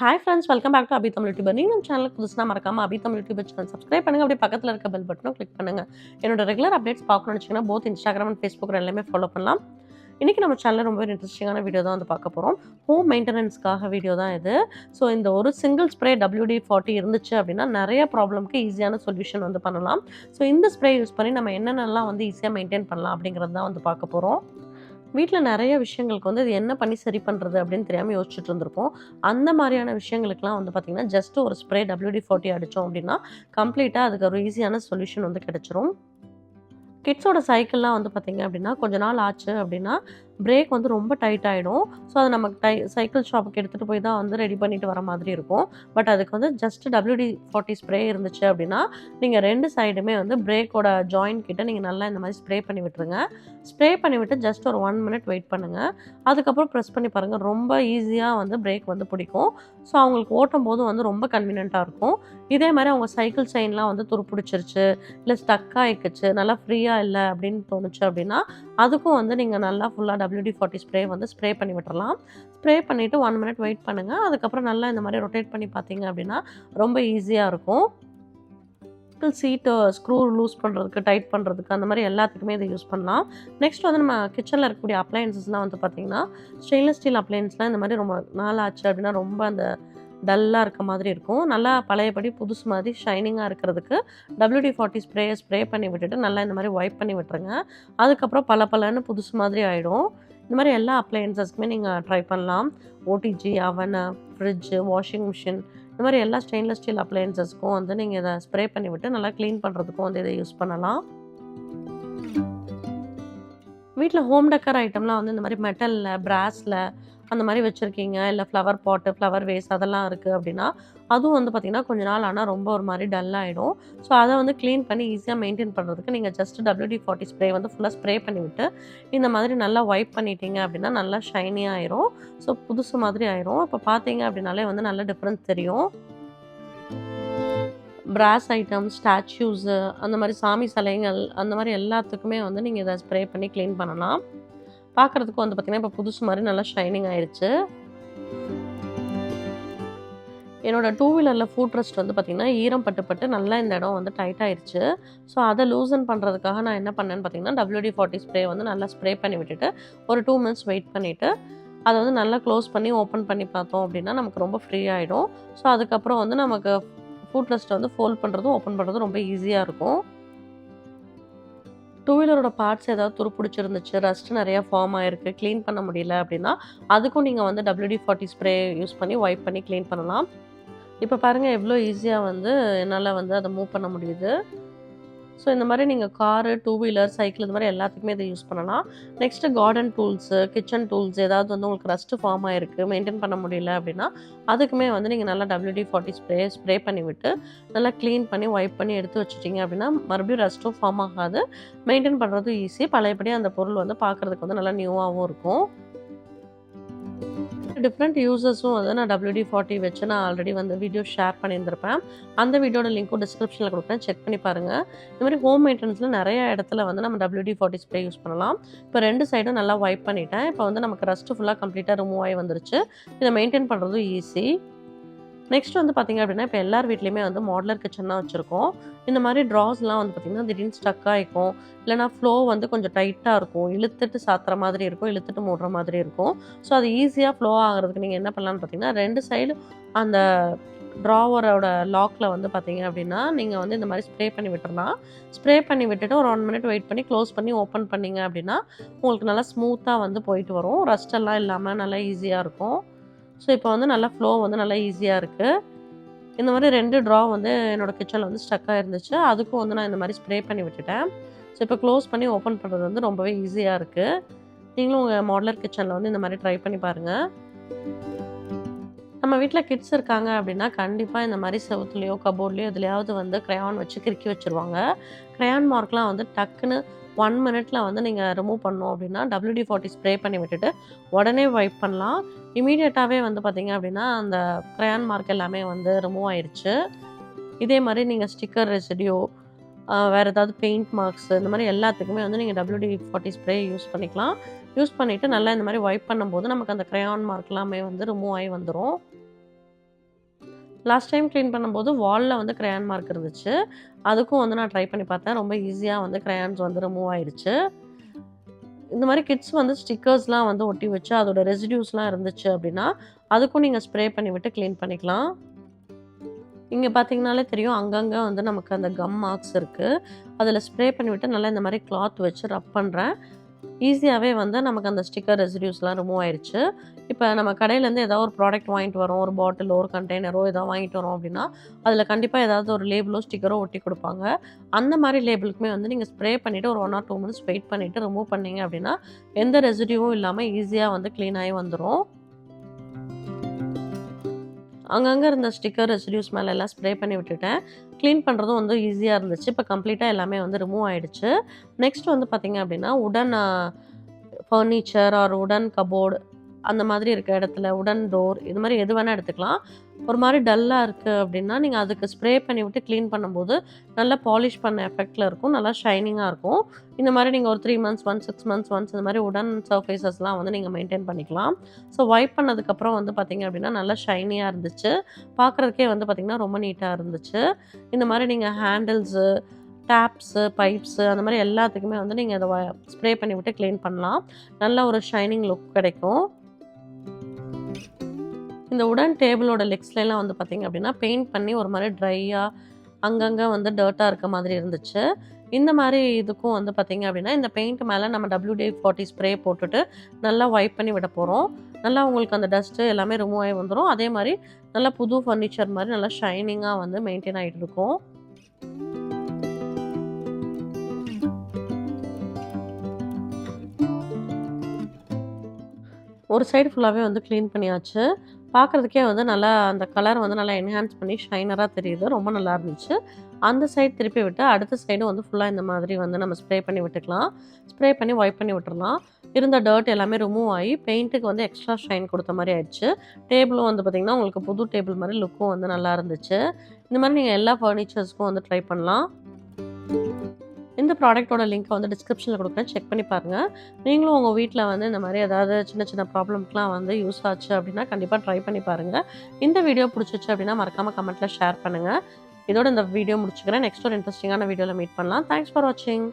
Hi friends welcome back to Abhi Tamil YouTuber நீங்கள் நம்ம சேனலுக்கு புதுசாக மறக்காம Abhi Tamil YouTuber channel subscribe பண்ணுங்கள் அப்படியே பக்கத்தில் இருக்க பெல் பட்டனும் கிளிக் பண்ணுங்கள் என்னோட ரெகுலர் அப்டேட்ஸ் பார்க்கணும்னு வச்சிங்கன்னா போத் இன்ஸ்டாகிராம் அண்ட் ஃபேஸ்புக் எல்லாமே ஃபாலோ பண்ணலாம். இன்றைக்கி நம்ம சேனலில் ரொம்ப இன்ட்ரெஸ்டிங்கான வீடியோ தான் வந்து பார்க்க போகிறோம் ஹோம் மெயின்டெனன்ஸ்க்காக வீடியோ தான் இது. ஸோ இந்த ஒரு சிங்கிள் ஸ்ப்ரே டபிள்யூடி ஃபார்ட்டி இருந்துச்சு அப்படின்னா நிறைய ப்ராப்ளம்க்கு ஈஸியான சொல்யூஷன் வந்து பண்ணலாம். ஸோ இந்த ஸ்ப்ரே யூஸ் பண்ணி நம்ம என்னென்னலாம் வந்து ஈஸியாக மெயின்டைன் பண்ணலாம் அப்படிங்கிறது தான் வந்து பார்க்க போகிறோம் வீட்டில் நிறைய விஷயங்களுக்கு வந்து இது என்ன பண்ணி சரி பண்ணுறது அப்படின்னு தெரியாமல் யோசிச்சுட்டு இருந்திருப்போம். அந்த மாதிரியான விஷயங்களுக்குலாம் வந்து பார்த்திங்கன்னா ஜஸ்ட் ஒரு ஸ்ப்ரே டபிள்யூடி ஃபோர்ட்டி அடித்தோம் அப்படின்னா கம்ப்ளீட்டாக அதுக்கு ஒரு ஈஸியான சொல்யூஷன் வந்து கிடச்சிரும். கிட்ஸோட சைக்கிள்லாம் வந்து பார்த்திங்க அப்படின்னா கொஞ்ச நாள் ஆச்சு அப்படின்னா பிரேக் வந்து ரொம்ப டைட் ஆகிடும் ஸோ அதை நமக்கு டை சைக்கிள் ஷாப்புக்கு எடுத்துகிட்டு போய் தான் வந்து ரெடி பண்ணிட்டு வர மாதிரி இருக்கும். பட் அதுக்கு வந்து ஜஸ்ட் டபிள்யூடி ஃபார்ட்டி ஸ்ப்ரே இருந்துச்சு அப்படின்னா நீங்கள் ரெண்டு சைடுமே வந்து பிரேக்கோட ஜாயின் கிட்ட நீங்கள் நல்லா இந்த மாதிரி ஸ்ப்ரே பண்ணி விட்டுருங்க. ஸ்ப்ரே பண்ணி விட்டு ஜஸ்ட் ஒரு ஒன் மினிட் வெயிட் பண்ணுங்கள் அதுக்கப்புறம் ப்ரெஸ் பண்ணி பாருங்கள் ரொம்ப ஈஸியாக வந்து பிரேக் வந்து பிடிக்கும். ஸோ அவங்களுக்கு ஓட்டும் போதும் வந்து ரொம்ப கன்வீனியண்ட்டாக இருக்கும். இதே மாதிரி அவங்க சைக்கிள் செயின்லாம் வந்து துருப்பிடிச்சிருச்சு இல்லை ஸ்டக் ஆகிக்குச்சு நல்லா ஃப்ரீயாக இல்லை அப்படின்னு தோணுச்சு அப்படின்னா அதுக்கும் வந்து நீங்கள் நல்லா ஃபுல்லாக டபிள்யூடி ஃபார்ட்டி ஸ்ப்ரே வந்து ஸ்ப்ரே பண்ணி விட்டுறலாம். ஸ்ப்ரே பண்ணிவிட்டு ஒன் மினிட் வெயிட் பண்ணுங்கள் அதுக்கப்புறம் நல்லா இந்த மாதிரி ரொட்டேட் பண்ணி பார்த்தீங்க அப்படின்னா ரொம்ப ஈஸியாக இருக்கும். சீட்டு ஸ்க்ரூ லூஸ் uh, பண்ணுறதுக்கு டைட் பண்ணுறதுக்கு அந்த மாதிரி எல்லாத்துக்குமே இதை யூஸ் பண்ணலாம். நெக்ஸ்ட் வந்து நம்ம கிச்சனில் இருக்கக்கூடிய அப்ளையன்சஸ்லாம் வந்து பார்த்திங்கன்னா ஸ்டெயின்லெஸ் ஸ்டீல் அப்ளையன்ஸ்லாம் இந்த மாதிரி ரொம்ப நாள் ஆச்சு அப்படின்னா ரொம்ப அந்த டல்லாக இருக்க மாதிரி இருக்கும். நல்லா பழையபடி புதுசு மாதிரி ஷைனிங்காக இருக்கிறதுக்கு டபிள்யூடி ஃபார்ட்டி ஸ்ப்ரேயை ஸ்ப்ரே பண்ணி விட்டுட்டு நல்லா இந்த மாதிரி ஒய்ப் பண்ணி விட்டுருங்க. அதுக்கப்புறம் பல பலன்னு புதுசு மாதிரி ஆகிடும் இந்த மாதிரி எல்லா அப்ளையன்சஸ்க்குமே நீங்கள் ட்ரை பண்ணலாம். ஓடிஜி அவனு ஃப்ரிட்ஜு வாஷிங் மிஷின் இந்த மாதிரி எல்லா ஸ்டெயின்லெஸ் ஸ்டீல் அப்ளையன்சஸ்க்கும் வந்து நீங்கள் இதை ஸ்ப்ரே பண்ணி விட்டு நல்லா க்ளீன் பண்ணுறதுக்கும் வந்து இதை யூஸ் பண்ணலாம். வீட்டில் ஹோம் டெக்கர் ஐட்டம்லாம் வந்து இந்த மாதிரி மெட்டலில் பிராஸில் அந்த மாதிரி வச்சுருக்கீங்க. இல்லை ஃப்ளவர் பாட்டு ஃப்ளவர் வேஸ்ட் அதெல்லாம் இருக்குது அப்படின்னா அதுவும் வந்து பார்த்திங்கன்னா கொஞ்ச நாள் ஆனால் ரொம்ப ஒரு மாதிரி டல் ஆகிடும் ஸோ அதை வந்து க்ளீன் பண்ணி ஈஸியாக மெயின்டைன் பண்ணுறதுக்கு நீங்கள் ஜஸ்ட் டபிள்யூடி ஃபார்ட்டி ஸ்ப்ரே வந்து ஃபுல்லாக ஸ்ப்ரே பண்ணிவிட்டு இந்த மாதிரி நல்லா ஒய்ப் பண்ணிட்டீங்க அப்படின்னா நல்லா ஷைனியாக ஆயிரும். ஸோ புதுசு மாதிரி ஆயிரும். இப்போ பார்த்தீங்க அப்படின்னாலே வந்து நல்ல டிஃப்ரென்ஸ் தெரியும். பிராஸ் ஐட்டம் ஸ்டாச்சூஸு அந்த மாதிரி சாமி சிலைகள் அந்த மாதிரி எல்லாத்துக்குமே வந்து நீங்கள் இதை ஸ்ப்ரே பண்ணி க்ளீன் பண்ணலாம். பார்க்குறதுக்கும் வந்து பார்த்திங்கன்னா இப்போ புதுசு மாதிரி நல்லா ஷைனிங் ஆயிடுச்சு என்னோடய டூ வீலரில் ஃபுட் ரெஸ்ட் வந்து பார்த்திங்கன்னா ஈரம் பட்டு பட்டு நல்லா இந்த இடம் வந்து டைட் ஆயிடுச்சு ஸோ அதை லூசன் பண்ணுறதுக்காக நான் என்ன பண்ணேன்னு பார்த்தீங்கன்னா WD ஃபார்ட்டி ஸ்ப்ரே வந்து நல்லா ஸ்ப்ரே பண்ணி விட்டுட்டு ஒரு டூ மினிட்ஸ் வெயிட் பண்ணிவிட்டு அதை வந்து நல்லா க்ளோஸ் பண்ணி ஓப்பன் பண்ணி பார்த்தோம் அப்படின்னா நமக்கு ரொம்ப ஃப்ரீ ஆகிடும் ஸோ அதுக்கப்புறம் வந்து நமக்கு ஃபுட் ரெஸ்ட்டை வந்து ஃபோல்ட் பண்ணுறதும் ஓப்பன் பண்ணுறதும் ரொம்ப ஈஸியாக இருக்கும். டூ வீலரோட பார்ட்ஸ் ஏதாவது துருப்பிடிச்சிருந்துச்சு ரஸ்ட் நிறையா ஃபார்ம் ஆயிருக்கு க்ளீன் பண்ண முடியல அப்படின்னா அதுக்கும் நீங்கள் வந்து டபிள்யூடி ஃபார்ட்டி ஸ்ப்ரே யூஸ் பண்ணி ஒய்ப் பண்ணி க்ளீன் பண்ணலாம். இப்போ பாருங்கள் எவ்வளோ ஈஸியாக வந்து என்னால் வந்து அதை மூவ் பண்ண முடியுது. ஸோ இந்த மாதிரி நீங்கள் காரு டூ வீலர் சைக்கிள் இந்த மாதிரி எல்லாத்துக்குமே இதை யூஸ் பண்ணலாம். Next garden tools kitchen tools ஏதாவது வந்து உங்களுக்கு ரஸ்ட்டு ஃபார்ம் ஆகிருக்கு மெயின்டைன் பண்ண முடியல அப்படின்னா அதுக்குமே வந்து நீங்கள் நல்லா டபிள்யூடி ஃபார்ட்டி ஸ்ப்ரே ஸ்ப்ரே பண்ணி விட்டு நல்லா க்ளீன் பண்ணி வைப் பண்ணி எடுத்து வச்சுட்டிங்க அப்படின்னா மறுபடியும் ரஸ்ட்டும் ஃபார்ம் ஆகாது. மெயின்டைன் பண்ணுறதும் ஈஸி பழையபடி அந்த பொருள் வந்து பார்க்குறதுக்கு வந்து நல்லா நியூவாகவும் இருக்கும். டிஃப்ரெண்ட் யூசர்ஸும் வந்து நான் டபிள்யூடி ஃபார்ட்டி வச்சு நான் ஆல்ரெடி வந்து வீடியோ ஷேர் பண்ணியிருந்திருப்பேன். அந்த வீடியோட லிங்க்கும் டிஸ்கிரிப்ஷனில் கொடுக்குறேன் செக் பண்ணி பாருங்கள் இந்த மாதிரி ஹோம் மெயின்டெனன்ஸில் நிறைய இடத்துல வந்து நம்ம டபிள்யூடி ஃபார்ட்டி ஸ்ப்ரே யூஸ் பண்ணலாம். இப்போ ரெண்டு சைடும் நல்லா வைப் பண்ணிட்டேன். இப்போ வந்து நமக்கு ரஸ்ட் ஃபுல்லாக கம்ப்ளீட்டாக ரிமூவ் ஆகி வந்துருச்சு. இதை மெயின்டைன் பண்ணுறதும் ஈஸி நெக்ஸ்ட் வந்து பார்த்திங்க அப்படின்னா இப்போ எல்லார் வீட்லேயுமே வந்து மாடலர் கிச்சன் தான் வச்சுருக்கோம். இந்த மாதிரி ட்ராஸ்லாம் வந்து பார்த்திங்கன்னா திடீர்னு ஸ்டக் ஆகிக்கும் இல்லைனா ஃப்ளோ வந்து கொஞ்சம் டைட்டாக இருக்கும். இழுத்துட்டு சாத்துற மாதிரி இருக்கும் இழுத்துட்டு மூடுற மாதிரி இருக்கும். ஸோ அது ஈஸியாக ஃப்ளோ ஆகிறதுக்கு நீங்கள் என்ன பண்ணலான்னு பார்த்தீங்கன்னா ரெண்டு சைடு அந்த ட்ராவரோட லாக்கில் வந்து பார்த்தீங்க அப்படின்னா நீங்கள் வந்து இந்த மாதிரி ஸ்ப்ரே பண்ணி விட்டுறலாம். ஸ்ப்ரே பண்ணி விட்டுட்டு ஒரு ஒன் மினிட் வெயிட் பண்ணி க்ளோஸ் பண்ணி ஓப்பன் பண்ணீங்க அப்படின்னா உங்களுக்கு நல்லா ஸ்மூத்தாக வந்து போயிட்டு வரும். ரஸ்ட் எல்லாம் இல்லாமல் நல்லா ஈஸியாக இருக்கும். ஸோ இப்போ வந்து நல்லா ஃப்ளோ வந்து நல்லா ஈஸியாக இருக்குது இந்த மாதிரி ரெண்டு ட்ரா வந்து என்னோடய கிச்சனில் வந்து ஸ்டக்காக இருந்துச்சு அதுக்கும் வந்து நான் இந்த மாதிரி ஸ்ப்ரே பண்ணி விட்டுட்டேன். ஸோ இப்போ க்ளோஸ் பண்ணி ஓப்பன் பண்ணுறது வந்து ரொம்பவே ஈஸியாக இருக்குது நீங்களும் உங்கள் மாடலர் கிச்சனில் வந்து இந்த மாதிரி ட்ரை பண்ணி பாருங்கள் நம்ம வீட்டில் கிட்ஸ் இருக்காங்க அப்படின்னா கண்டிப்பாக இந்த மாதிரி செவத்துலேயோ கபோர்ட்லேயோ எதுலையாவது வந்து க்ரையான் வச்சு கிறுக்கி வச்சுருவாங்க. க்ரையான் மார்க்லாம் வந்து டக்குன்னு ஒன் மினிட்ல வந்து நீங்கள் ரிமூவ் பண்ணோம் அப்படின்னா டபிள்யூடி ஃபார்ட்டி ஸ்ப்ரே பண்ணி விட்டுட்டு உடனே வைப் பண்ணலாம். இமீடியட்டாகவே வந்து பார்த்தீங்க அப்படின்னா அந்த க்ரையான் மார்க் எல்லாமே வந்து ரிமூவ் ஆயிடுச்சு இதே மாதிரி நீங்கள் ஸ்டிக்கர் ரெசிடியோ வேறு ஏதாவது பெயிண்ட் மார்க்ஸ் இந்த மாதிரி எல்லாத்துக்குமே வந்து நீங்கள் டபிள்யூடி ஃபார்ட்டி ஸ்ப்ரே யூஸ் பண்ணிக்கலாம். யூஸ் பண்ணிவிட்டு நல்லா இந்த மாதிரி வைப் பண்ணும்போது நமக்கு அந்த க்ரையான் மார்க் எல்லாமே வந்து ரிமூவ் ஆகி வந்துடும் லாஸ்ட் டைம் க்ளீன் பண்ணும்போது வாலில் வந்து க்ரையான் மார்க் இருந்துச்சு. அதுக்கும் வந்து நான் ட்ரை பண்ணி பார்த்தேன். ரொம்ப ஈஸியாக வந்து க்ரையான்ஸ் வந்து ரிமூவ் ஆயிடுச்சு. இந்த மாதிரி கிட்ஸ் வந்து ஸ்டிக்கர்ஸ்லாம் வந்து ஒட்டி வச்சு அதோட ரெசிடியூஸ்லாம் இருந்துச்சு அப்படின்னா அதுக்கும் நீங்கள் ஸ்ப்ரே பண்ணி விட்டு க்ளீன் பண்ணிக்கலாம். இங்கே பார்த்தீங்கனாலே தெரியும் அங்கங்கே வந்து நமக்கு அந்த கம் மார்க்ஸ் இருக்குது அதில் ஸ்ப்ரே பண்ணிவிட்டு நல்லா இந்த மாதிரி கிளாத் வச்சு ரப் பண்ணுறேன் ஈஸியாகவே வந்து நமக்கு அந்த ஸ்டிக்கர் ரெசிடியூஸ்லாம் ரிமூவ் ஆயிடுச்சு. இப்போ நம்ம கடையிலேருந்து ஏதாவது ஒரு ப்ராடக்ட் வாங்கிட்டு வரோம் ஒரு பாட்டிலோ ஒரு கண்டெய்னரோ ஏதாவது வாங்கிட்டு வரோம் அப்படின்னா அதில் கண்டிப்பாக ஏதாவது ஒரு லேபிளோ ஸ்டிக்கரோ ஒட்டி கொடுப்பாங்க. அந்த மாதிரி லேபிளுக்குமே வந்து நீங்கள் ஸ்ப்ரே பண்ணிவிட்டு ஒரு one or two minutes wait பண்ணிவிட்டு ரிமூவ் பண்ணீங்க அப்படின்னா எந்த ரெசிடியூவும் இல்லாமல் ஈஸியாக வந்து க்ளீன் ஆகி வந்துடும் அங்கங்கே இருந்த ஸ்டிக்கர் ரெசிடியூஸ் மேலே எல்லாம் ஸ்ப்ரே பண்ணி விட்டுட்டேன். க்ளீன் பண்ணுறதும் வந்து ஈஸியாக இருந்துச்சு. இப்போ கம்ப்ளீட்டாக எல்லாமே வந்து ரிமூவ் ஆகிடுச்சு நெக்ஸ்ட் வந்து பார்த்திங்க அப்படின்னா உடன் ஃபர்னிச்சர் ஆர் உடன் கபோர்டு அந்த மாதிரி இருக்க இடத்துல உடன் டோர் இது மாதிரி எது வேணால் எடுத்துக்கலாம். ஒரு மாதிரி டல்லாக இருக்குது அப்படின்னா நீங்கள் அதுக்கு ஸ்ப்ரே பண்ணி விட்டு க்ளீன் பண்ணும்போது நல்லா பாலிஷ் பண்ண எஃபெக்டில் இருக்கும். நல்லா ஷைனிங்காக இருக்கும். இந்த மாதிரி நீங்கள் ஒரு three months one six months once இந்த மாதிரி உடன் சர்ஃபேசஸ்லாம் வந்து நீங்கள் மெயின்டைன் பண்ணிக்கலாம். ஸோ வைப் பண்ணதுக்கப்புறம் வந்து பார்த்திங்க அப்படின்னா நல்லா ஷைனியாக இருந்துச்சு. பார்க்குறதுக்கே வந்து பார்த்திங்கன்னா ரொம்ப நீட்டாக இருந்துச்சு. இந்த மாதிரி நீங்கள் ஹேண்டில்ஸு டேப்ஸு பைப்ஸு அந்த மாதிரி எல்லாத்துக்குமே வந்து நீங்கள் அதை ஸ்ப்ரே பண்ணி விட்டு க்ளீன் பண்ணலாம். நல்ல ஒரு ஷைனிங் லுக் கிடைக்கும். இந்த உடன் டேபிளோட லெக்ஸ்லாம் வந்து பார்த்திங்க அப்படின்னா பெயிண்ட் பண்ணி ஒரு மாதிரி ட்ரையாக அங்கங்கே வந்து டர்ட்டாக இருக்க மாதிரி இருந்துச்சு. இந்த மாதிரி இதுக்கும் வந்து பார்த்திங்க அப்படின்னா இந்த பெயிண்ட் மேலே நம்ம டபிள்யூடி ஃபார்ட்டி ஸ்ப்ரே போட்டுட்டு நல்லா வைப் பண்ணி விட போகிறோம் நல்லா உங்களுக்கு அந்த டஸ்ட்டு எல்லாமே ரிமூவ் ஆகி வந்துடும் அதே மாதிரி நல்லா புது ஃபர்னிச்சர் மாதிரி நல்லா ஷைனிங்காக வந்து மெயின்டைன் ஆகிட்டு இருக்கும். ஒரு சைடு ஃபுல்லாகவே வந்து க்ளீன் பண்ணியாச்சு. பார்க்குறதுக்கே வந்து நல்லா அந்த கலர் வந்து நல்லா என்ஹான்ஸ் பண்ணி ஷைனராக தெரியுது. ரொம்ப நல்லா இருந்துச்சு. அந்த சைடு திருப்பி விட்டு அடுத்த சைடு வந்து ஃபுல்லாக இந்த மாதிரி வந்து நம்ம ஸ்ப்ரே பண்ணி விட்டுக்கலாம். ஸ்ப்ரே பண்ணி ஒய்ப் பண்ணி விட்டுடலாம் இருந்த டர்ட் எல்லாமே ரிமூவ் ஆகி பெயிண்ட்டுக்கு வந்து எக்ஸ்ட்ரா ஷைன் கொடுத்த மாதிரி ஆயிடுச்சு. டேபிளும் வந்து பார்த்திங்கன்னா உங்களுக்கு புது டேபிள் மாதிரி லுக்கும் வந்து நல்லா இருந்துச்சு. இந்த மாதிரி நீங்கள் எல்லா ஃபர்னிச்சர்ஸ்க்கும் வந்து ட்ரை பண்ணலாம். இந்த ப்ராடக்ட்டோட லிங்க்கை வந்து டிஸ்கிரிப்ஷனில் கொடுக்குறேன். செக் பண்ணி பாருங்கள் நீங்களும் உங்கள் வீட்டில் வந்து இந்த மாதிரி ஏதாவது சின்ன சின்ன ப்ராப்ளம்க்குலாம் வந்து யூஸ் ஆச்சு அப்படின்னா கண்டிப்பாக ட்ரை பண்ணி பாருங்கள் இந்த வீடியோ பிடிச்சிச்சு அப்படின்னா மறக்காமல் கமெண்ட்டில் ஷேர் பண்ணுங்கள் இதோட இந்த வீடியோ முடிச்சுக்கிறேன். நெக்ஸ்ட் ஒரு இன்ட்ரெஸ்டிங்கான வீடியோவில் மீட் பண்ணலாம். தேங்க்ஸ் ஃபார் வாட்சிங்